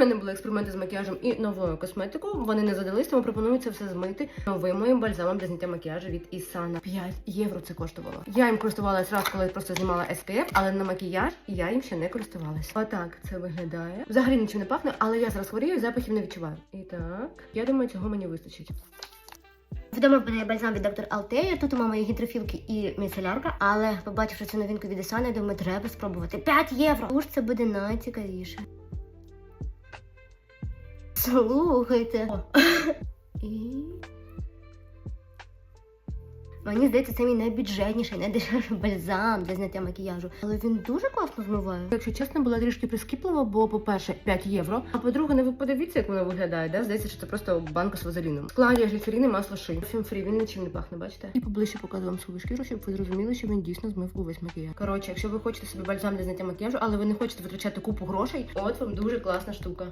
мене були експерименти з макіяжем і новою косметикою. Вони не задались, тому пропоную це все змити новим моїм бальзамом для зняття макіяжу від Ісана. 5 євро це коштувало. Я їм користувалась раз, коли просто знімала SPF, але на макіяж я їм ще не користувалась. Отак це виглядає. Взагалі нічим не пахне, але я зараз хворію запахів не відчуваю. І так, я думаю, цього мені вистачить. Вдома в мене бальзам від доктор Алтея. Тут у мами гідрофілки і міцелярка, але побачивши цю новинку від Ісана, я думаю, треба спробувати. 5 євро! Уж це буде найцікавіше. Слухайте. І. Мені здається, це мій найбюджетніший, найдешевший бальзам для зняття макіяжу. Але він дуже класно змиває. Якщо чесно, була трішки прискіплива, бо, по-перше, 5 євро. А по-друге, не ви подивіться, як воно виглядає. Да? Здається, що це просто банка з вазеліном. В складі гліцерин і масло ши. Парфюм фрі, він нічим не пахне, бачите? І поближче показую вам свою шкіру, щоб ви зрозуміли, що він дійсно змив увесь макіяж. Коротше, якщо ви хочете собі бальзам для зняття макіяжу, але ви не хочете витрачати купу грошей, от вам дуже класна штука.